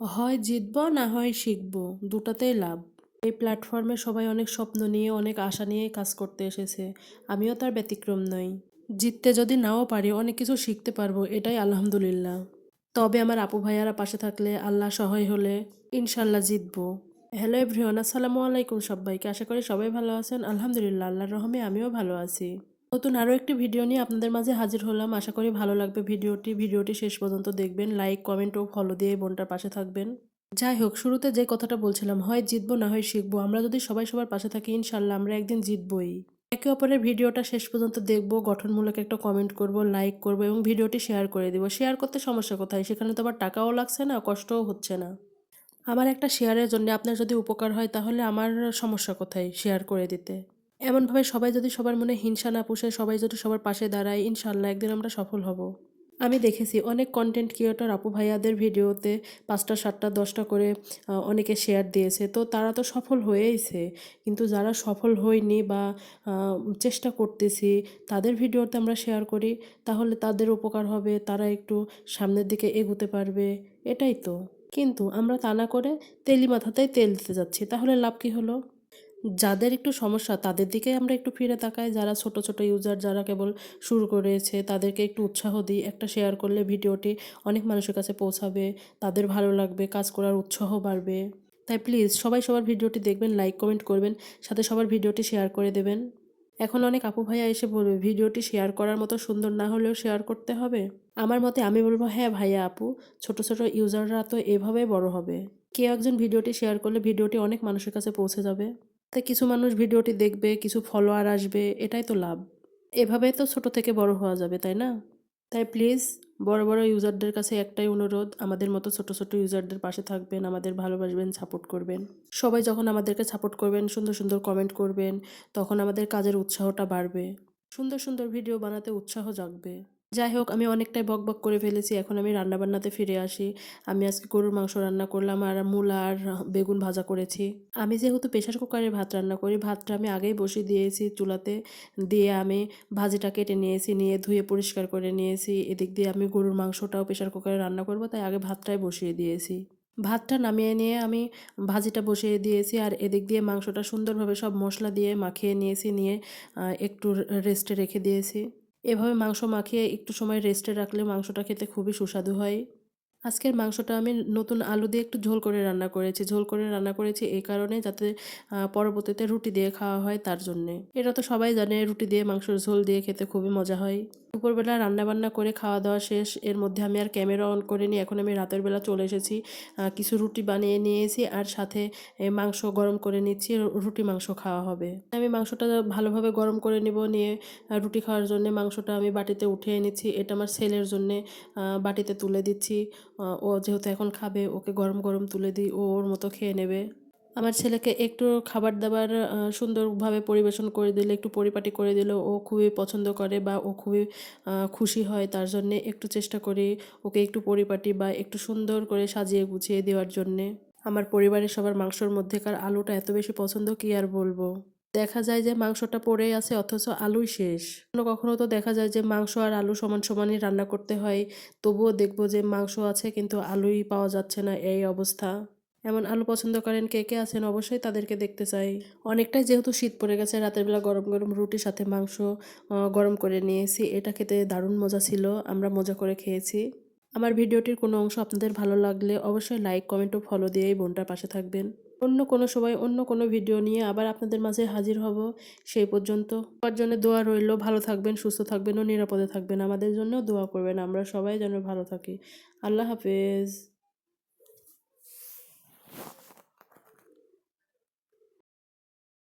হয় জিতবো, না হয় শিখব, দুটাতেই লাভ। এই প্ল্যাটফর্মে সবাই অনেক স্বপ্ন নিয়ে, অনেক আশা নিয়ে কাজ করতে এসেছে। আমিও তার ব্যতিক্রম নই। জিততে যদি নাও পারি, অনেক কিছু শিখতে পারব, এটাই আলহামদুলিল্লাহ। তবে আমার আপু ভাইয়ারা পাশে থাকলে আল্লাহ সহায় হলে ইনশাল্লাহ জিতবো। হ্যালো এভরিওয়ান, আসসালামু আলাইকুম সবাইকে। আশা করি সবাই ভালো আছেন। আলহামদুলিল্লাহ, আল্লাহর রহমে আমিও ভালো আছি। নতুন আরও একটি ভিডিও নিয়ে আপনাদের মাঝে হাজির হলাম। আশা করি ভালো লাগবে ভিডিওটি। ভিডিওটি শেষ পর্যন্ত দেখবেন। লাইক কমেন্ট ও ফলো দিয়ে বোনটার পাশে থাকবেন। যাই হোক, শুরুতে যে কথাটা বলছিলাম, হয় জিতবো না হয় শিখব। আমরা যদি সবাই সবার পাশে থাকি, ইনশাল্লাহ আমরা একদিন জিতবই। একে অপরের ভিডিওটা শেষ পর্যন্ত দেখব, গঠনমূলক একটা কমেন্ট করব লাইক করব এবং ভিডিওটি শেয়ার করে দিব। শেয়ার করতে সমস্যা কোথায়? সেখানে তো আবার টাকাও লাগছে না, কষ্টও হচ্ছে না। আমার একটা শেয়ারের জন্য আপনার যদি উপকার হয়, তাহলে আমার সমস্যা কোথায়? শেয়ার করে দিতে। এমনভাবে সবাই যদি সবার মনে হিংসা না পুষে, সবাই যদি সবার পাশে দাঁড়ায়, ইনশাল্লাহ একদিন আমরা সফল হব। আমি দেখেছি অনেক কন্টেন্ট ক্রিয়েটর আপু ভাইয়াদের ভিডিওতে পাঁচটা, সাতটা, দশটা করে অনেকে শেয়ার দিয়েছে। তো তারা তো সফল হয়েইছে। কিন্তু যারা সফল হয়নি বা চেষ্টা করতেছি তাদের ভিডিওতে আমরা শেয়ার করি, তাহলে তাদের উপকার হবে, তারা একটু সামনের দিকে এগোতে পারবে, এটাই তো। কিন্তু আমরা তা না করে তেলি মাথাতেই তেল দিতে যাচ্ছি। তাহলে লাভ কি হলো? যাদের একটু সমস্যা, তাদের দিকে আমরা একটু ফিরে তাকাই। যারা ছোট ছোট ইউজার যারা কেবল শুরু করেছে, তাদেরকে একটু উৎসাহ দিই, একটা শেয়ার করলে ভিডিওটি অনেক মানুষের কাছে পৌঁছাবে, তাদের ভালো লাগবে, কাজ করার উৎসাহ বাড়বে। তাই প্লিজ সবাই সবার ভিডিওটি দেখবেন লাইক কমেন্ট করবেন, সাথে সবার ভিডিওটি শেয়ার করে দেবেন। এখন অনেক আপু ভাইয়া এসে বলবে, ভিডিওটি শেয়ার করার মতো সুন্দর না হলেও শেয়ার করতে হবে? আমার মতে আমি বলব হ্যাঁ ভাইয়া আপু, ছোট ছোট ইউজাররা তো এভাবেই বড় হবে। কেউ একজন ভিডিওটি শেয়ার করলে ভিডিওটি অনেক মানুষের কাছে পৌঁছে যাবে। তাই কিছু মানুষ ভিডিওটি দেখবে, কিছু ফলোয়ার আসবে, এটাই তো লাভ। এভাবে তো ছোট থেকে বড় হওয়া যাবে, তাই না? তাই প্লিজ বড় বড় ইউজারদের কাছে একটাই অনুরোধ, আমাদের মতো ছোট ছোট ইউজারদের পাশে থাকবেন, আমাদের ভালোবাসবেন সাপোর্ট করবেন। সবাই যখন আমাদেরকে সাপোর্ট করবেন, সুন্দর সুন্দর কমেন্ট করবেন, তখন আমাদের কাজের উৎসাহটা বাড়বে। সুন্দর সুন্দর ভিডিও বানাতে উৎসাহ জাগবে। যাই হোক, আমি অনেকটাই বক বক করে ফেলেছি। এখন আমি রান্নাবান্নাতে ফিরে আসি। আমি আজকে গরুর মাংস রান্না করলাম আর মূলা আর বেগুন ভাজা করেছি। আমি যেহেতু প্রেশার কুকারে ভাত রান্না করি, ভাতটা আমি আগেই বসিয়ে দিয়েছি চুলাতে। দিয়ে আমি ভাজিটা কেটে নিয়েছি, নিয়ে ধুয়ে পরিষ্কার করে নিয়েছি। এদিক দিয়ে আমি গরুর মাংসটাও প্রেশার কুকারে রান্না করব, তাই আগে ভাতটাই বসিয়ে দিয়েছি। ভাতটা নামিয়ে নিয়ে আমি ভাজিটা বসিয়ে দিয়েছি আর এদিক দিয়ে মাংসটা সুন্দরভাবে সব মশলা দিয়ে মাখিয়ে নিয়েছি, নিয়ে একটু রেস্টে রেখে দিয়েছি। এভাবে মাংস মাখিয়ে একটু সময় রেস্টে রাখলে মাংসটা খেতে খুবই সুস্বাদু হয়। আজকের মাংসটা আমি নতুন আলু দিয়ে একটু ঝোল করে রান্না করেছি। ঝোল করে রান্না করেছি এই কারণে যাতে পরবর্তীতে রুটি দিয়ে খাওয়া হয় তার জন্যে। এটা তো সবাই জানে, রুটি দিয়ে মাংসের ঝোল দিয়ে খেতে খুবই মজা হয়। দুপুরবেলা রান্না বান্না করে খাওয়া দাওয়া শেষ, এর মধ্যে আমি আর ক্যামেরা অন করে নিই এখন আমি রাতের বেলা চলে এসেছি। কিছু রুটি বানিয়ে নিয়েছি আর সাথে মাংস গরম করে নিচ্ছি। রুটি মাংস খাওয়া হবে। আমি মাংসটা ভালোভাবে গরম করে নিব নিয়ে রুটি খাওয়ার জন্য মাংসটা আমি বাটিতে উঠিয়ে নিচ্ছি। এটা আমার ছেলের জন্য বাটিতে তুলে দিচ্ছি। ও যেহেতু এখন খাবে, ওকে গরম গরম তুলে দিই, ও ওর মতো খেয়ে নেবে। আমার ছেলেকে একটু খাবার দাবার সুন্দরভাবে পরিবেশন করে দিলে, একটু পরিপাটি করে দিলে ও খুবই পছন্দ করে বা ও খুবই খুশি হয়। তার জন্যে একটু চেষ্টা করি ওকে একটু পরিপাটি বা একটু সুন্দর করে সাজিয়ে গুছিয়ে দেওয়ার জন্যে। আমার পরিবারের সবার মাংসর মধ্যেকার আলুটা এত বেশি পছন্দ কি আর বলব? দেখা যায় যে মাংসটা পড়ে আছে, অথচ আলুই শেষ। কখনো কখনো তো দেখা যায় যে মাংস আর আলু সমান সমানই রান্না করতে হয়। তবুও দেখব যে মাংস আছে, কিন্তু আলুই পাওয়া যাচ্ছে না, এই অবস্থা। এমন আলু পছন্দ করেন কে কে আছেন অবশ্যই তাদেরকে দেখতে চাই। অনেকটাই যেহেতু শীত পড়ে গেছে, রাতের বেলা গরম গরম রুটির সাথে মাংস গরম করে নিয়েছি। এটা খেতে দারুণ মজা ছিল, আমরা মজা করে খেয়েছি। আমার ভিডিওটির কোনো অংশ আপনাদের ভালো লাগলে অবশ্যই লাইক কমেন্ট ও ফলো দিয়ে এই বোনটার পাশে থাকবেন। অন্য কোনো সময় অন্য কোনো ভিডিও নিয়ে আবার আপনাদের মাঝে হাজির হব। সেই পর্যন্ত সবার জন্য দোয়া রইল, ভালো থাকবেন, সুস্থ থাকবেন ও নিরাপদে থাকবেন। আমাদের জন্যও দোয়া করবেন, আমরা সবাই যেন ভালো থাকি। আল্লাহ হাফেজ।